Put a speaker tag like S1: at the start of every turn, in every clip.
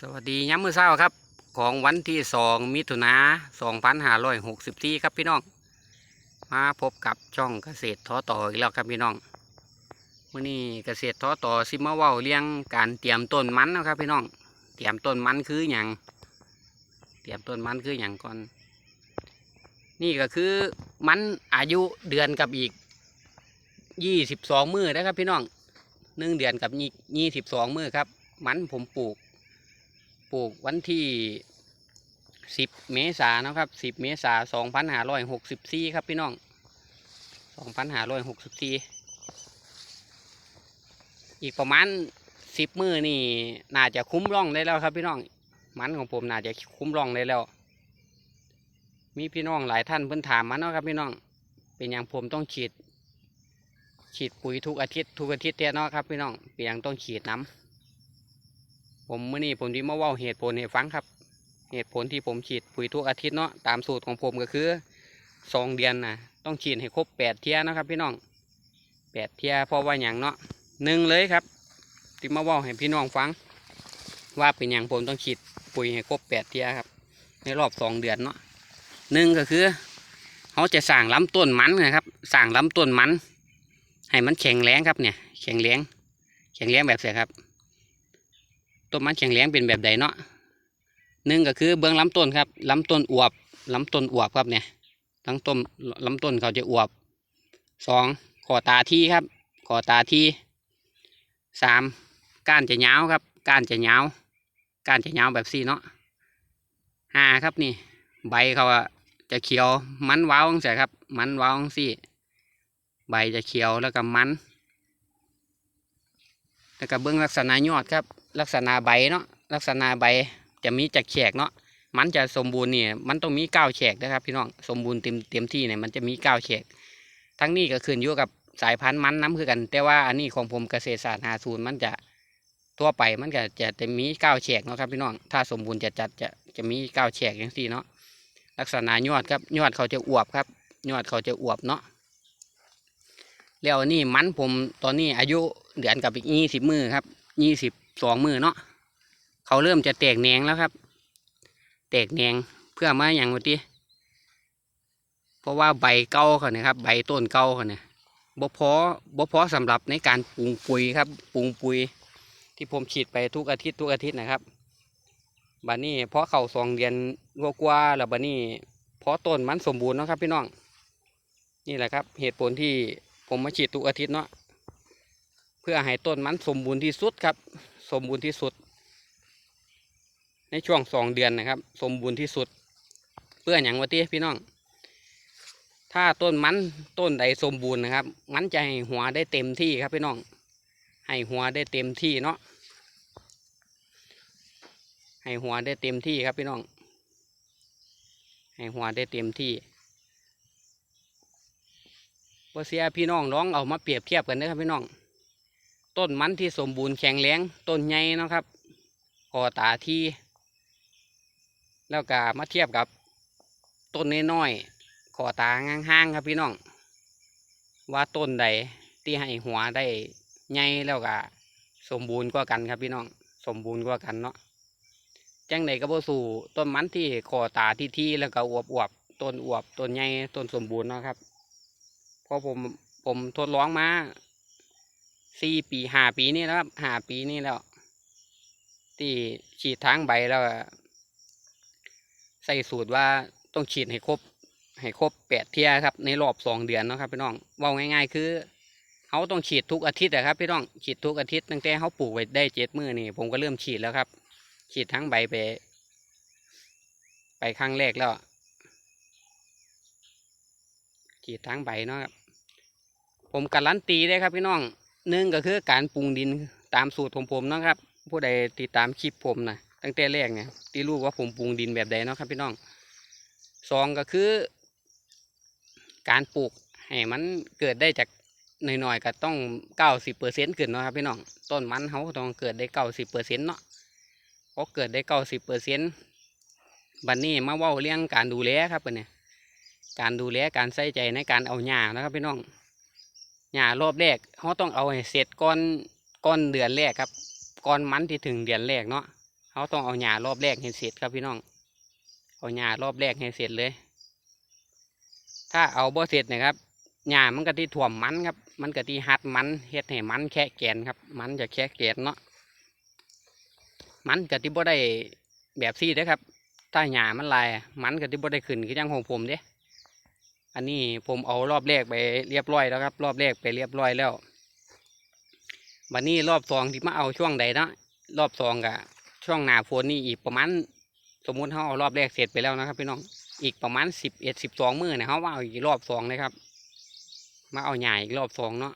S1: สวัสดีย้ำมือเช้าครับ ของวันที่สองมิถุนาสองพันห้าร้อยหกสิบที่ครับพี่น้อง มาพบกับช่องเกษตรท้อต่ออีกแล้วครับพี่น้องวันนี้เกษตรท้อต่อซิมาว่าเลี้ยงการเตรียมต้นมันนะครับ พี่น้อง เตรียมต้นมันคืออย่างเตรียมต้นมันคืออย่างก่อน นี่ก็คือมันอายุเดือนกับอีกยี่สิบสองมือนะครับพี่น้องหนึ่งเดือนกับยี่สิบสองมือครับ มันผมปลูก ปลูกวันที่สิบเมษาเนาะครับสิบเมษาสองพันห้าร้อยหกสิบสี่ครับพี่น้องสองพันห้าร้อยหกสิบสี่อีกประมาณสิบมือนี่น่าจะคุ้มร่องได้แล้วครับพี่น้อง มันของผมน่าจะคุ้มร่องได้แล้ว มีพี่น้องหลายท่านเพิ่นถามมาเนาะครับพี่น้อง เป็นอย่างผมต้องฉีด ฉีดปุ๋ยทุกอาทิตย์ทุกอาทิตย์เท่าเนาะครับพี่น้อง เป็นอย่างต้องฉีดน้ำ ผมเมื่อนี้ผมที่มาว่าเหตุผลให้ฟังครับ เหตุผลที่ผมฉีดปุ๋ยทุกอาทิตย์เนาะตามสูตรของผมก็คือสองเดือนนะต้องฉีดให้ครบแปดเทียนะครับ พี่น้องแปดเทียเพราะว่าอย่างเนาะหนึ่งเลยครับที่มาว่าให้พี่น้องฟัง ว่าเป็นอย่างผมต้องฉีดปุ๋ยให้ครบแปดเทียครับ ในรอบสองเดือนเนาะหนึ่งก็คือเขาจะสั่งล้ำต้นมันนะครับสั่งล้ำต้นมัน ให้มันแข็งแรงครับเนี่ย แข็งแรงแข็งแรงแบบเสียครับ ต้นมันแข็งแรงเป็นแบบใดเนาะหนึ่งก็คือเบื้องลำต้นครับลำต้นอวบลำต้นอวบครับเนี่ยลำต้นลำต้นเขาจะอวบสองขอตาที่ครับ ขอตาที่สามก้านจะยาวครับ ก้านจะยาวก้านจะยาวแบบสี่เนาะห้าครับนี่ ใบเขาจะเขียวมันว้าวใช่ครับ มันว้าวสี่ ใบจะเขียวแล้วก็มันแล้วก็เบื้องลักษณะยอดครับ ลักษณะใบเนาะลักษณะใบจะมีจากแฉกเนาะมันจะสมบูรณ์เนี่ยมันต้องมีก้าวแฉกนะครับ พี่น้องสมบูรณ์เต็มเต็มที่เนี่ยมันจะมีก้าวแฉกทั้งนี้ก็ขึ้นอยู่กับสายพันธุ์มันน้ำคือกัน แต่ว่าอันนี้ของผมเกษตรศาสตร์หาศูนย์มันจะทั่วไปมันก็จะจะมีก้าวแฉกเนาะครับพี่น้องถ้าสมบูรณ์จะจัดจะจะมีก้าวแฉกอย่างที่เนาะลักษณะยอดครับยอดเขาจะอวบครับ ยอดเขาจะอวบเนาะแล้วนี่มันผมตอนนี้อายุเดือนกับอีกยี่สิบมือครับยี่สิบ สองมือเนาะเขาเริ่มจะแตกแหนงแล้วครับ แตกแหนงเพื่อมาอย่างวันที่เพราะว่าใบเก่าเขาเนี่ยครับ ใบต้นเก่าเขาเนี่ยบ่พอบ่พอสำหรับในการปรุงปุ๋ยครับปรุงปุ๋ย ที่ผมฉีดไปทุกอาทิตย์ทุกอาทิตย์นะครับบัดนี้เพอเขาสองเดือนกว่าๆแล้วบัดนี้เพอต้นมันสมบูรณ์นะครับ พี่น้อง นี่แหละครับ เหตุผลที่ผมมาฉีดทุกอาทิตย์เนาะเพื่อให้ต้นมันสมบูรณ์ที่สุดครับ สมบูรณ์ที่สุด ในช่วงสองเดือนนะครับ สมบูรณ์ที่สุด เพื่ออย่างวะที่พี่น้อง ถ้าต้นมันต้นใดสมบูรณ์นะครับ มันจะให้หัวได้เต็มที่ครับพี่น้อง ให้หัวได้เต็มที่เนาะให้หัวได้เต็มที่ครับพี่น้อง ให้หัวได้เต็มที่ว่าเสียพี่น้องร้องเอามาเปรียบเทียบกันนะครับพี่น้อง ต้นมันที่สมบูรณ์แข็งแรงต้นใหญ่นะครับคอตาที่ แล้วก็มาเทียบกับต้นน้อยๆคอตาห้างๆครับพี่น้อง ว่าต้นใดที่ให้หัวได้ใหญ่แล้วก็สมบูรณ์กว่ากันครับพี่น้อง สมบูรณ์กว่ากันเนาะจังใดก็บ่สู่ต้นมันที่คอตาที่ที่แล้วก็อวบอวบต้นอวบต้นใหญ่ต้นสมบูรณ์เนาะครับเพราะผมผมทดลองมา สี่ปีห้าปีนี่แล้วครับห้าปีนี่แล้ว ที่ฉีดทางใบแล้วใส่สูตรว่าต้องฉีดให้ครบ ให้ครบแปดเที่ยครับ ในรอบสองเดือนนะครับพี่น้องว่าง่ายๆ คือเขาต้องฉีดทุกอาทิตย์อะครับพี่น้องฉีดทุกอาทิตย์ตั้งแต่เขาปลูกไว้ได้เจ็ดมือนี่ผมก็เริ่มฉีดแล้วครับ ฉีดทั้งใบไป ไปครั้งแรกแล้วฉีดทั้งใบเนาะครับผมการันตีได้ครับพี่น้อง หนึ่งก็คือการปรุงดินตามสูตรของผมนะครับ ผู้ใดติดตามคลิปผมนะตั้งแต่แรกเนี่ยที่รู้ว่าผมปรุงดินแบบใดเนาะครับพี่น้องสองก็คือ การปลูกให้มันเกิดได้จากหน่อยๆก็ต้องเก้าสิบเปอร์เซ็นต์ขึ้นเนาะครับพี่น้องต้นมันเขาต้องเกิดได้เก้าสิบเปอร์เซ็นต์เนาะพอเกิดได้เก้าสิบเปอร์เซ็นต์บันนี้มาว่าเรื่องการดูแลครับเพิ่นเนี่ยการดูแลการใส่ใจในการเอาหญ้านะครับพี่น้อง หญ้ารอบแรกเขาต้องเอาให้เสร็จก่อนก่อนเดือนแรกครับก่อนมันที่ถึงเดือนแรกเนาะเขาต้องเอาหญ้ารอบแรกให้เสร็จครับพี่น้อง เอาหญ้ารอบแรกให้เสร็จเลย ถ้าเอาบ่เสร็จนะครับหญ้ามันก็ที่ถ่วมมันครับ มันก็ที่หัดมันเฮ็ดให้มันแค่แกนครับ มันจะแค่แกนเนาะมันก็ที่บ่ได้แบบซี่เด้ครับถ้าหญ้ามันลายมันก็ที่บ่ได้ขึ้นคือจังของผมเด้ อันนี้ผมเอารอบแรกไปเรียบร้อยแล้วครับ รอบแรกไปเรียบร้อยแล้ววันนี้รอบสองที่มาเอาช่วงใดนะรอบสองกะช่วงหนาฝนนี่อีกประมาณสมมุติเขาเอารอบแรกเสร็จไปแล้วนะครับพี่น้องอีกประมาณสิบเอ็ดสิบสองมือเนี่ยเขาว่าเอาอีกรอบสองเลยครับ มาเอาหญ้าอีกรอบสองเนาะ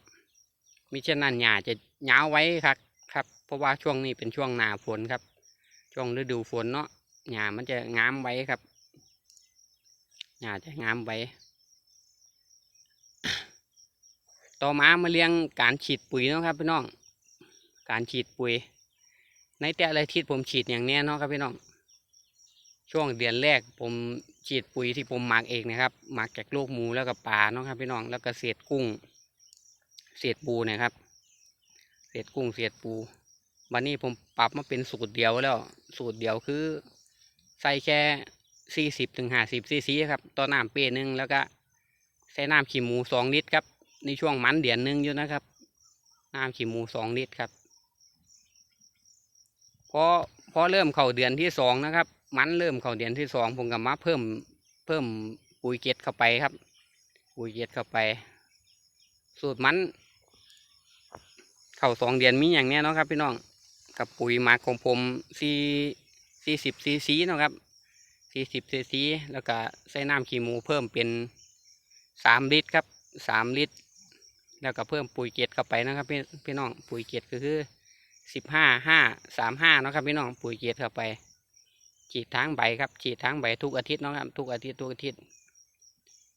S1: มิเช่นนั้นหญ้าจะยาวไว้ครับครับ เพราะว่าช่วงนี้เป็นช่วงหนาฝนครับ ช่วงฤดูฝนเนาะหญ้ามันจะงามไว้ครับหญ้าจะงามไว้ ต่อมามาเรียงการฉีดปุ๋ยเนาะครับพี่น้อง การฉีดปุ๋ย ในแต่ละทิศผมฉีดอย่างนี้เนาะครับพี่น้อง ช่วงเดือนแรกผมฉีดปุ๋ยที่ผมหมักเองนะครับหมักจากลูกหมูแล้วก็ปลาเนาะครับพี่น้องแล้วก็เศษกุ้ง เศษปูนะครับ เศษกุ้งเศษปูวันนี้ผมปรับมาเป็นสูตรเดียวแล้ว สูตรเดียวคือ ใส่แค่สี่สิบถึงห้าสิบซีซีครับต่อน้ำเป้หนึงแล้วก็ใส่น้ำขี้หมูสองลิตรครับ ในช่วงมันเดือนหนึ่งอยู่นะครับน้ำขี้หมูสองลิตรครับพอพอเริ่มเข้าเดือนที่สองนะครับ มันเริ่มเข้าเดือนที่สองผมก็มาเพิ่มเพิ่มปุ๋ยเกล็ดเข้าไปครับ ปุ๋ยเกล็ดเข้าไป สูตรมัน เข้าสองเดือนมีอย่างเนี้ยเนาะครับ พี่น้องกับปุ๋ยหมักของผมสี่สี่สิบซีซีนะครับสี่สิบซีซีแล้วก็ใส่น้ำขี้หมูเพิ่มเป็นสามลิตรครับสามลิตร แล้วก็เพิ่มปุ๋ยเกล็ดเข้าไปนะครับพี่พี่น้องปุ๋ยเกล็ดก็คือสิบห้าห้าสามห้านะครับพี่น้องปุ๋ยเกล็ดเข้าไป ฉีดทั้งใบครับฉีดทั้งใบทุกอาทิตย์นะครับทุกอาทิตย์ทุกอาทิตย์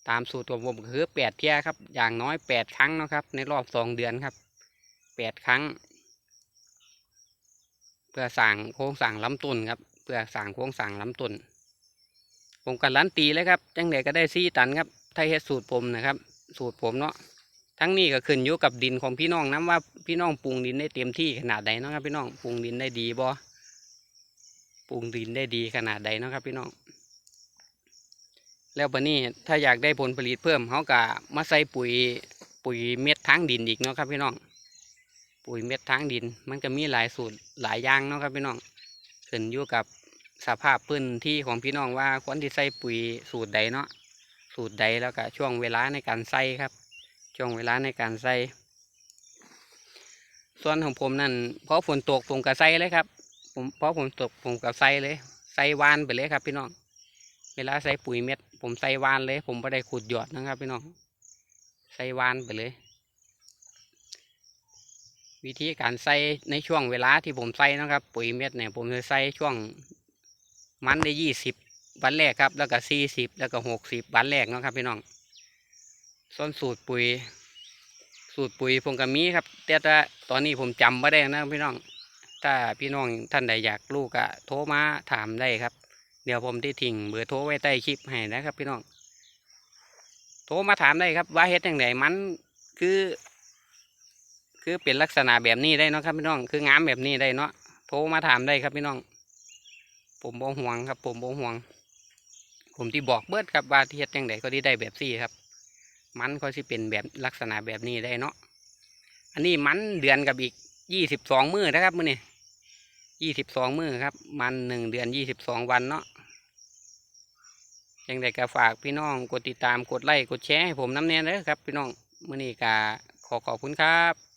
S1: ตามสูตรของผมก็คือแปดเที่ยครับ อย่างน้อยแปดครั้งนะครับ ในรอบสองเดือนครับแปดครั้ง เพื่อสั่งโค้งสั่งล้ำต้นครับเพื่อสั่งโค้งสั่งล้ำต้นผมการันตีเลยครับจังไดก็ได้ซี่ตันครับถ้าเฮ็ดสูตรผมนะครับ สูตรผมเนาะ ทั้งนี้ก็ขึ้นอยู่กับดินของพี่น้องนะว่าพี่น้องปรุงดินได้เต็มที่ขนาดใดเนาะครับพี่น้องปรุงดินได้ดีบ่ปรุงดินได้ดีขนาดใดเนาะครับพี่น้อง แล้วบนี้ถ้าอยากได้ผลผลิตเพิ่มเขาก็มาใส่ปุ๋ยปุ๋ยเม็ดทางดินอีกเนาะครับพี่น้อง ปุ๋ยเม็ดทางดิน มันก็มีหลายสูตรหลายอย่างเนาะครับพี่น้องขึ้นอยู่กับสภาพพื้นที่ของพี่น้องว่าควรที่ใส่ปุ๋ยสูตรใดเนาะสูตรใดแล้วก็ช่วงเวลาในการใส่ครับ ช่วงเวลาในการใส่ส่วนของผมนั่นเพอฝนตกผมก็ใส่เลยครับ ผมเพอฝนตกผมก็ใส่เลยใส่วานไปเลยครับพี่น้อง เวลาใส่ปุ๋ยเม็ด ผมใส่วานเลย ผมไม่ได้ขุดหยอดนะครับ พี่น้องใส่วานไปเลย วิธีการใส่ในช่วงเวลาที่ผมใส่นะครับ ปุ๋ยเม็ดเนี่ยผมจะใส่ช่วงมันได้ยี่สิบวันแรกครับ แล้วก็สี่สิบแล้วก็หกสิบวันแรกนะครับพี่น้อง ส่วนสูตรปุ๋ย สูตรปุ๋ยผมก็มีครับ แต่ว่าตอนนี้ผมจำไม่ได้นะพี่น้อง ถ้าพี่น้องท่านใดอยากรู้ก็โทรมาถามได้ครับ เดี๋ยวผมที่ทิ้งเบอร์โทรไว้ใต้คลิปให้นะครับ พี่น้อง โทรมาถามได้ครับ ว่าเฮ็ดยังไงมันคือ คือเป็นลักษณะแบบนี้ได้เนาะครับพี่น้อง คืองามแบบนี้ได้เนาะ โทรมาถามได้ครับพี่น้อง ผมบ่ห่วงครับ ผมบ่ห่วง ผมที่บอกเบิดครับว่าเฮ็ดยังไงก็ที่ได้แบบซี่ครับ มันก็สิเป็นแบบลักษณะแบบนี้ได้เนาะอันนี้มันเดือนกับอีกยี่สิบสองมือนะครับมือนี่ยี่สิบสองมือครับ มันหนึ่งเดือนยี่สิบสองวันเนาะยังไงก็ฝากพี่น้องกดติดตามกดไลค์กดแชร์ให้ผมน้ำแน่เลยครับ พี่น้องมือนี้ก็ขอขอบคุณครับ